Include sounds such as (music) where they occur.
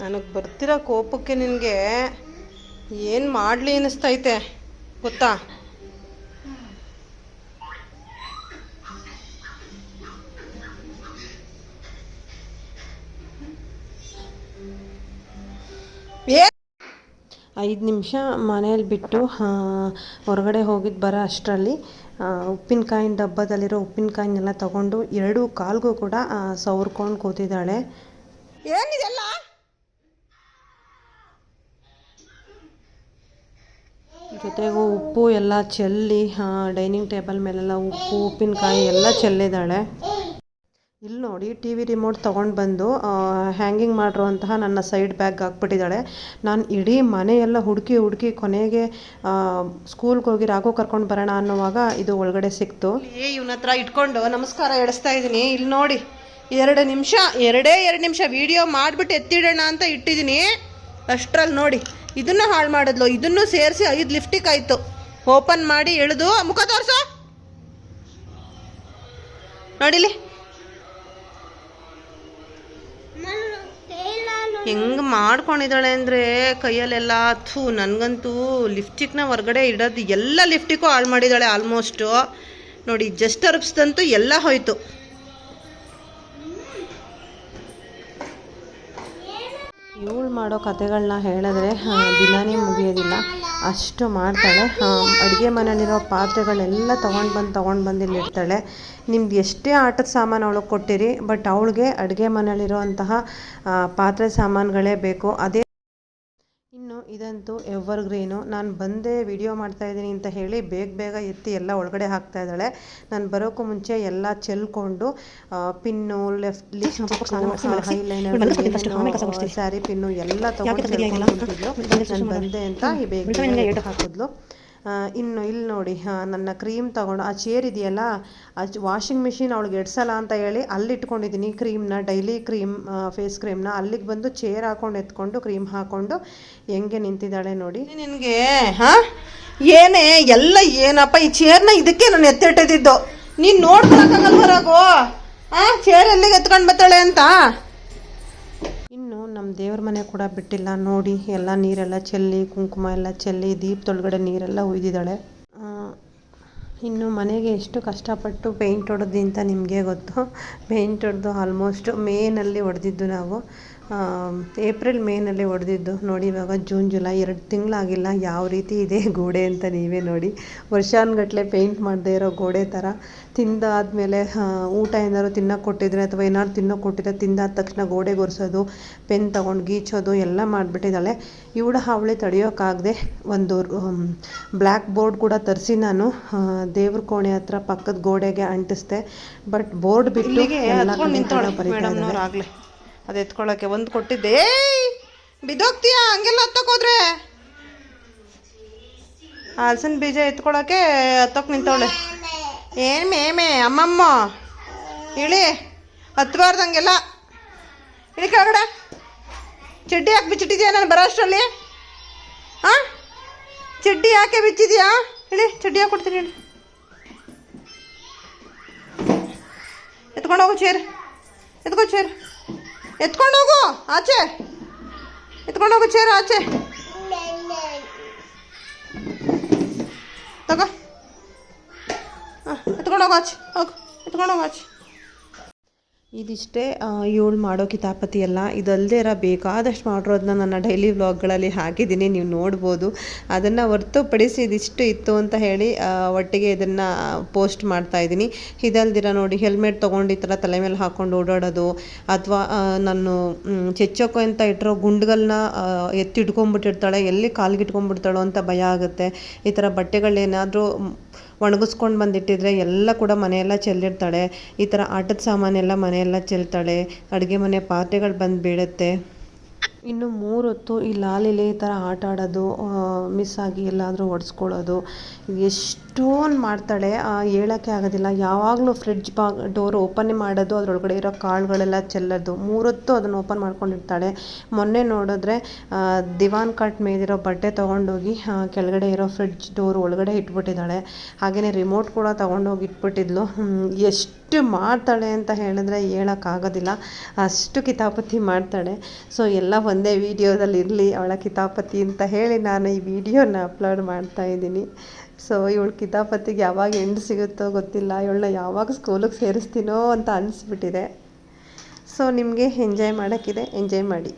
ನನಗೆ ಬರ್ತಿರೋ ಕೋಪಕ್ಕೆ ನಿನಗೆ ಏನು ಮಾಡಲಿ ಅನ್ನಿಸ್ತೈತೆ ಗೊತ್ತಾ? ಐದು ನಿಮಿಷ ಮನೆಯಲ್ಲಿ ಬಿಟ್ಟು ಹೊರಗಡೆ ಹೋಗಿದ್ದು ಬರೋ ಅಷ್ಟರಲ್ಲಿ ಉಪ್ಪಿನಕಾಯಿನ ಡಬ್ಬದಲ್ಲಿರೋ ಉಪ್ಪಿನಕಾಯಿನೆಲ್ಲ ತಗೊಂಡು ಎರಡು ಕಾಲ್ಗೂ ಕೂಡ ಸವರ್ಕೊಂಡು ಕೂತಿದ್ದಾಳೆ. ಏನಿದೆಲ್ಲ? ಜೊತೆಗೂ ಉಪ್ಪು ಎಲ್ಲ ಚೆಲ್ಲಿ ಡೈನಿಂಗ್ ಟೇಬಲ್ ಮೇಲೆಲ್ಲ ಉಪ್ಪು, ಉಪ್ಪಿನಕಾಯಿ ಎಲ್ಲ ಚೆಲ್ಲಿದ್ದಾಳೆ. ಇಲ್ಲಿ ನೋಡಿ, ಟಿ ವಿ ರಿಮೋಟ್ ತೊಗೊಂಡು ಬಂದು ಹ್ಯಾಂಗಿಂಗ್ ಮಾಡಿರುವಂತಹ ನನ್ನ ಸೈಡ್ ಬ್ಯಾಗ್ ಹಾಕ್ಬಿಟ್ಟಿದ್ದಾಳೆ. ನಾನು ಇಡೀ ಮನೆಯೆಲ್ಲ ಹುಡುಕಿ ಹುಡುಕಿ ಕೊನೆಗೆ ಸ್ಕೂಲ್ಗೆ ಹೋಗಿ ರಾಘು ಕರ್ಕೊಂಡು ಬರೋಣ ಅನ್ನೋವಾಗ ಇದು ಒಳಗಡೆ ಸಿಕ್ತು. ಇವನ ಹತ್ರ ಇಟ್ಕೊಂಡು ನಮಸ್ಕಾರ ಎಡಿಸ್ತಾ ಇದ್ದೀನಿ. ಇಲ್ಲಿ ನೋಡಿ, ಎರಡು ನಿಮಿಷ, ಎರಡೇ ಎರಡು ನಿಮಿಷ, ವಿಡಿಯೋ ಮಾಡಿಬಿಟ್ಟು ಎತ್ತಿಡೋಣ ಅಂತ ಇಟ್ಟಿದ್ದೀನಿ. ಅಷ್ಟರಲ್ಲಿ ನೋಡಿ ಇದನ್ನು ಹಾಳು ಮಾಡಿದ್ಲು. ಇದನ್ನು ಸೇರಿಸಿ ಐದು ಲಿಫ್ಟಿಕ್ ಆಯಿತು. ಓಪನ್ ಮಾಡಿ ಇಳಿದು ಮುಖ ತೋರಿಸು. ನೋಡಿಲಿ? ಹೆಂಗೆ ಮಾಡ್ಕೊಂಡಿದ್ದಾಳೆ ಅಂದರೆ ಕೈಯಲ್ಲೆಲ್ಲ ಥೂ, ನನಗಂತೂ ಲಿಫ್ಟಿಕ್ನ ಹೊರಗಡೆ ಇಡೋದು, ಎಲ್ಲ ಲಿಫ್ಟಿಕ್ಕೂ ಹಾಳು ಮಾಡಿದ್ದಾಳೆ ಆಲ್ಮೋಸ್ಟು ನೋಡಿ, ಜಸ್ಟ್ ಅರ್ಬ್ಸ್ದಂತೂ ಎಲ್ಲ ಹೋಯ್ತು. ಇವಳು ಮಾಡೋ ಕಥೆಗಳನ್ನ ಹೇಳಿದ್ರೆ ದಿನಾನೇ ಮುಗಿಯೋದಿಲ್ಲ. ಅಷ್ಟು ಮಾಡ್ತಾಳೆ. ಅಡುಗೆ ಮನೆಯಲ್ಲಿರೋ ಪಾತ್ರೆಗಳೆಲ್ಲ ತೊಗೊಂಡು ಬಂದು ತೊಗೊಂಡು ಬಂದು ನಿಮ್ದು ಎಷ್ಟೇ ಆಟದ ಸಾಮಾನು ಅವಳಿಗೆ ಕೊಟ್ಟಿರಿ, ಬಟ್ ಅವಳಿಗೆ ಅಡುಗೆ ಮನೆಯಲ್ಲಿರುವಂತಹ ಪಾತ್ರೆ ಸಾಮಾನುಗಳೇ ಬೇಕು. ಅದೇ ಇನ್ನು ಇದಂತೂ ಎವರ್ ಗ್ರೀನು ನಾನು ಬಂದೆ ವಿಡಿಯೋ ಮಾಡ್ತಾ ಇದ್ದೀನಿ ಅಂತ ಹೇಳಿ ಬೇಗ ಬೇಗ ಎತ್ತಿ ಎಲ್ಲ ಒಳಗಡೆ ಹಾಕ್ತಾ ಇದ್ದಾಳೆ. ನಾನು ಬರೋಕ್ಕೂ ಮುಂಚೆ ಎಲ್ಲ ಚೆಲ್ಕೊಂಡು pin left eyeliner sari pin ಎಲ್ಲ ತಗೊಂಡು ನಾನು ಬಂದೆ ಅಂತ ಈ ಬೇಗ ಹಾಕಿದ್ಲು. ಇನ್ನು ಇಲ್ಲಿ ನೋಡಿ ನನ್ನ ಕ್ರೀಮ್ ತಗೊಂಡು, ಆ ಚೇರ್ ಇದೆಯಲ್ಲ, ಆ ವಾಷಿಂಗ್ ಮಿಷಿನ್ ಅವಳಿಗೆ ಎಡ್ಸಲ್ಲ ಅಂತ ಹೇಳಿ ಅಲ್ಲಿ ಇಟ್ಕೊಂಡಿದ್ದೀನಿ ಕ್ರೀಮ್ನ ಡೈಲಿ ಕ್ರೀಮ್ ಫೇಸ್ ಕ್ರೀಮ್ನ ಅಲ್ಲಿಗೆ ಬಂದು ಚೇರ್ ಹಾಕೊಂಡು ಎತ್ಕೊಂಡು ಕ್ರೀಮ್ ಹಾಕ್ಕೊಂಡು ಹೆಂಗೆ ನಿಂತಿದ್ದಾಳೆ ನೋಡಿ. ನಿನಗೆ, ಹಾಂ? ಏನೇ, ಎಲ್ಲ ಏನಪ್ಪ, ಈ ಚೇರ್ನ ಇದಕ್ಕೆ ನಾನು ಎತ್ತಿಟ್ಟಿದ್ದು. ನೀನು ನೋಡ್ಕೊಳಕ್ಕಾಗಲ್ವರಾಗೋ ಹಾಂ ಚೇರ್ ಎಲ್ಲಿಗೆ ಎತ್ಕೊಂಡು ಬರ್ತಾಳೆ ಅಂತ? ನಮ್ಮ ದೇವ್ರ ಮನೆ ಕೂಡ ಬಿಟ್ಟಿಲ್ಲ. ನೋಡಿ, ಎಲ್ಲ ನೀರೆಲ್ಲ ಚೆಲ್ಲಿ, ಕುಂಕುಮ ಎಲ್ಲ ಚೆಲ್ಲಿ, ದೀಪದೊಳಗಡೆ ನೀರೆಲ್ಲ ಉಯ್ದಿದ್ದಾಳೆ. ಇನ್ನು ಮನೆಗೆ ಎಷ್ಟು ಕಷ್ಟಪಟ್ಟು ಪೇಂಟ್ ಹೊಡೆದ್ವಿ ಅಂತ ನಿಮಗೆ ಗೊತ್ತು. ಪೇಂಟ್ ಹೊಡೆದು ಆಲ್ಮೋಸ್ಟ್ ಮೇನಲ್ಲಿ ಹೊಡೆದಿದ್ದು ನಾವು. ಏಪ್ರಿಲ್ ಮೇನಲ್ಲಿ ಹೊಡೆದಿದ್ದು ನೋಡಿ ಇವಾಗ ಜೂನ್ ಜುಲೈ ಎರಡು ತಿಂಗಳಾಗಿಲ್ಲ. ಯಾವ ರೀತಿ ಇದೆ (laughs) ಗೋಡೆ ಅಂತ ನೀವೇ ನೋಡಿ. ವರ್ಷಾನುಗಟ್ಲೆ ಪೇಂಟ್ ಮಾಡದೇ ಇರೋ ಗೋಡೆ ಥರ. ತಿಂದಾದ್ಮೇಲೆ ಊಟ ಏನಾದ್ರು ತಿನ್ನೋಕೆ ಕೊಟ್ಟಿದ್ರೆ ಅಥವಾ ಏನಾದ್ರು ತಿನ್ನೋಕೆ ಕೊಟ್ಟಿದ್ರೆ ತಿಂದಾದ ತಕ್ಷಣ ಗೋಡೆ ಒರೆಸೋದು ಪೆನ್ ತಗೊಂಡು ಗೀಚೋದು ಎಲ್ಲ ಮಾಡಿಬಿಟ್ಟಿದ್ದಾಳೆ. ಇವಳ ಹಾವಳಿ ತಡೆಯೋಕ್ಕಾಗದೆ ಒಂದು ಬ್ಲ್ಯಾಕ್ ಬೋರ್ಡ್ ಕೂಡ ತರಿಸಿ ನಾನು. ದೇವ್ರ ಕೋಣೆ ಹತ್ರ ಪಕ್ಕದ ಗೋಡೆಗೆ ಅಂಟಿಸ್ದೆ. ಬಟ್ ಬೋರ್ಡ್ ಬಿಟ್ಟು ಅದು ಎತ್ಕೊಳ್ಳೋಕ್ಕೆ ಒಂದು ಕೊಟ್ಟಿದ್ದೆ. ಏಯ್, ಬಿದ್ದೋಗ್ತೀಯಾ? ಹಂಗೆಲ್ಲ ಹತ್ತೋಕೋದ್ರೆ ಹಲ್ಸಿನ ಬೀಜ ಎತ್ಕೊಳ್ಳೋಕೆ ಹತ್ತೋಕೆ ನಿಂತವಳೆ. ಏನು ಮೇಮೆ, ಅಮ್ಮಮ್ಮ? ಇಳಿ, ಹತ್ಬಾರ್ದಂಗೆಲ್ಲ. ಇಳಿ ಕೆಳಗಡೆ. ಚಡ್ಡಿ ಯಾಕೆ ಬಿಚ್ಚಿಟ್ಟಿದ್ಯಾ ನಾನು ಬರೋ ಅಷ್ಟರಲ್ಲಿ ಹಾಂ ಚಡ್ಡಿ ಯಾಕೆ ಬಿಚ್ಚಿದ್ಯಾ? ಇಳಿ, ಚಡ್ಡಿ ಯಾಕೆ ಕೊಡ್ತೀನಿ ಹೇಳಿ. ಎತ್ಕೊಂಡು ಹೋಗು ಚೇರ್. ಎತ್ಕೋ ಚೇರ್. ಎತ್ಕೊಂಡು ಹೋಗು, ಆಚೆ. ಎತ್ಕೊಂಡು ಹೋಗು, ಚೇರ್ ಆಚೆ. ತಗೋ. ಹಾಂ, ಎತ್ಕೊಂಡು ಹೋಗು ಆಚೆ. ಹೋಗು, ಎತ್ಕೊಂಡು ಹೋಗು ಆಚೆ. ಇದಿಷ್ಟೇ ಇವಳು ಮಾಡೋ ಕಿತಾಪತಿ ಅಲ್ಲ ಇದಲ್ಲದೆ ಇರೋ ಬೇಕಾದಷ್ಟು ಮಾಡಿರೋದನ್ನ ನನ್ನ ಡೈಲಿ ವ್ಲಾಗ್ಗಳಲ್ಲಿ ಹಾಕಿದ್ದೀನಿ, ನೀವು ನೋಡ್ಬೋದು. ಅದನ್ನು ಹೊರ್ತುಪಡಿಸಿ ಇದಿಷ್ಟು ಇತ್ತು ಅಂತ ಹೇಳಿ ಒಟ್ಟಿಗೆ ಇದನ್ನು ಪೋಸ್ಟ್ ಮಾಡ್ತಾ ಇದ್ದೀನಿ. ಇದಲ್ದಿರ ನೋಡಿ ಹೆಲ್ಮೆಟ್ ತೊಗೊಂಡು ಈ ಥರ ತಲೆ ಮೇಲೆ ಹಾಕ್ಕೊಂಡು ಓಡಾಡೋದು, ಅಥವಾ ನಾನು ಚೆಚ್ಚೋಕೆ ಅಂತ ಇಟ್ಟಿರೋ ಗುಂಡುಗಳನ್ನ ಎತ್ತಿಟ್ಕೊಂಡ್ಬಿಟ್ಟಿರ್ತಾಳೆ, ಎಲ್ಲಿ ಕಾಲ್ಗಿಟ್ಕೊಂಡ್ಬಿಡ್ತಾಳೋ ಅಂತ ಭಯ ಆಗುತ್ತೆ. ಈ ಥರ ಬಟ್ಟೆಗಳೇನಾದರೂ ಒಣಗಿಸ್ಕೊಂಡು ಬಂದಿಟ್ಟಿದ್ರೆ ಎಲ್ಲ ಕೂಡ ಮನೆಯೆಲ್ಲ ಚೆಲ್ಲಿರ್ತಾಳೆ. ಈ ಥರ ಆಟದ ಸಾಮಾನೆಲ್ಲ ಮನೆಯೆಲ್ಲ ಚೆಲ್ತಾಳೆ. ಅಡುಗೆ ಮನೆ ಪಾತ್ರೆಗಳು ಬಂದು ಬೀಳುತ್ತೆ. ಇನ್ನು ಮೂರು ಹೊತ್ತು ಈ ಲಾಲಿಲಿ ಈ ಥರ ಆಟ ಆಡೋದು ಮಿಸ್ ಆಗಿ ಎಲ್ಲಾದರೂ ಒಡ್ಸ್ಕೊಳ್ಳೋದು ಎಷ್ಟು ಎಷ್ಟೊಂದು ಮಾಡ್ತಾಳೆ ಹೇಳೋಕ್ಕೆ ಆಗೋದಿಲ್ಲ. ಯಾವಾಗಲೂ ಫ್ರಿಡ್ಜ್ ಬಾ ಡೋರ್ ಓಪನ್ ಮಾಡೋದು, ಅದರೊಳಗಡೆ ಇರೋ ಕಾಳುಗಳೆಲ್ಲ ಚೆಲ್ಲೋದು. ಮೂರೊತ್ತು ಅದನ್ನು ಓಪನ್ ಮಾಡ್ಕೊಂಡಿರ್ತಾಳೆ. ಮೊನ್ನೆ ನೋಡಿದ್ರೆ ದಿವಾನ್ ಕಟ್ ಮೇಲಿರೋ ಬಟ್ಟೆ ತೊಗೊಂಡೋಗಿ ಕೆಳಗಡೆ ಇರೋ ಫ್ರಿಡ್ಜ್ ಡೋರ್ ಒಳಗಡೆ ಇಟ್ಬಿಟ್ಟಿದ್ದಾಳೆ. ಹಾಗೆಯೇ ರಿಮೋಟ್ ಕೂಡ ತೊಗೊಂಡೋಗಿ ಇಟ್ಬಿಟ್ಟಿದ್ಲು. ಎಷ್ಟು ಮಾಡ್ತಾಳೆ ಅಂತ ಹೇಳಿದ್ರೆ ಹೇಳೋಕ್ಕಾಗೋದಿಲ್ಲ. ಅಷ್ಟು ಕಿತಾಪತಿ ಮಾಡ್ತಾಳೆ. ಸೊ ಎಲ್ಲ ಒಂದೇ ವೀಡಿಯೋದಲ್ಲಿ ಇರಲಿ ಅವಳ ಕಿತಾಪತಿ ಅಂತ ಹೇಳಿ ನಾನು ಈ ವಿಡಿಯೋನ ಅಪ್ಲೋಡ್ ಮಾಡ್ತಾ ಇದ್ದೀನಿ. ಸೊ ಇವಳು ಕಿತಾಪತಿಗೆ ಯಾವಾಗ ಎಂಡ್ ಸಿಗುತ್ತೋ ಗೊತ್ತಿಲ್ಲ. ಇವಳನ್ನ ಯಾವಾಗ ಸ್ಕೂಲಿಗೆ ಸೇರಿಸ್ತೀನೋ ಅಂತ ಅನಿಸ್ಬಿಟ್ಟಿದೆ. ಸೊ ನಿಮಗೆ ಎಂಜಾಯ್ ಮಾಡೋಕ್ಕಿದೆ. ಎಂಜಾಯ್ ಮಾಡಿ.